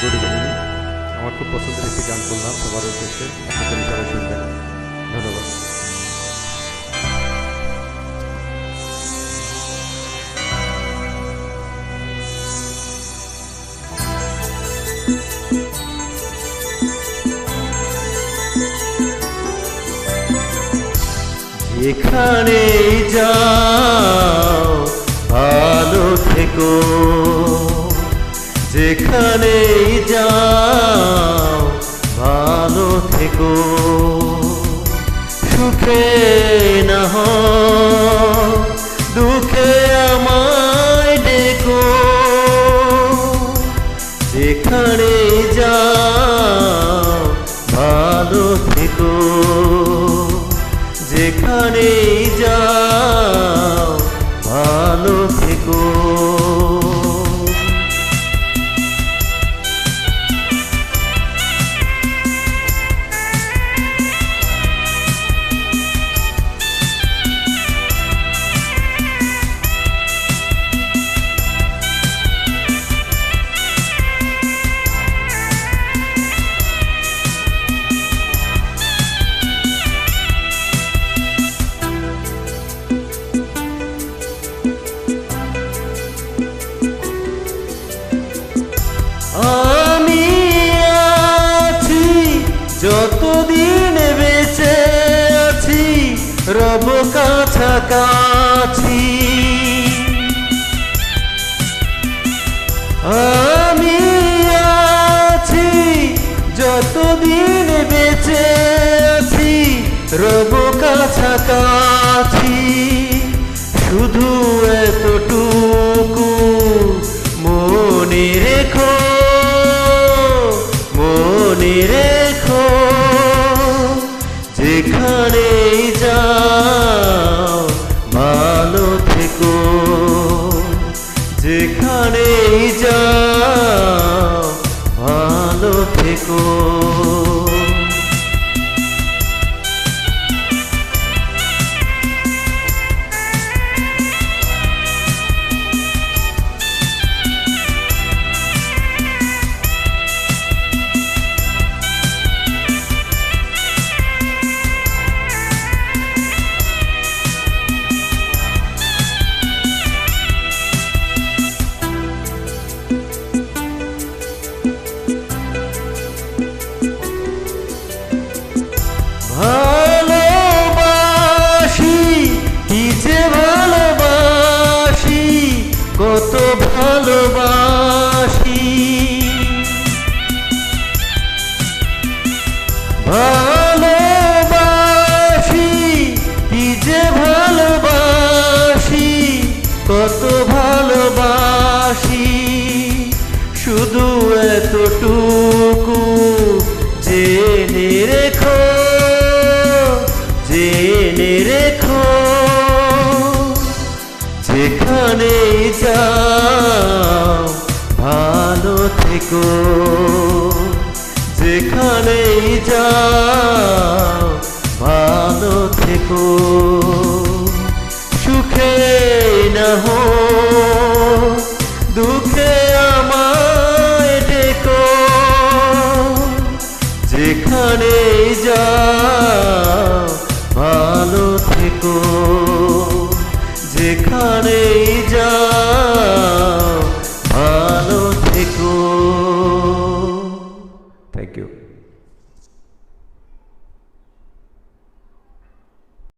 Good evening আমার খুব পছন্দের একটি গান করলাম সবার উদ্দেশ্যে। আপনাদের সবাই শুনবেন। ধন্যবাদ। যেখানে যাও, ভালো থেকো। যেখানে যাও, ভালো থেকো। সুখে না দুঃখে আমায় ডেকো। যেখানে যাও, ভালো থেকো। যেখানে যাও যতদিন বেঁচে আছি? রব কাছাকাছি। শুধু এতটুকু মনে রেখো মনে রেখো যেখানে যাও, ভালো থেকো। যেখানে যাও ভালোবাসি কি যে ভালোবাসি কত ভালোবাসি। ভালোবাসি কি যে ভালোবাসি কত ভালোবাসি। শুধু জেনে রেখো, যেখানে যাও ভালো থেকো। যেখানে যাও ভালো থেকো। সুখে না হো, দুঃখে আমায় ডেকো। যেখানে যাও থেকো যেখানেই যাও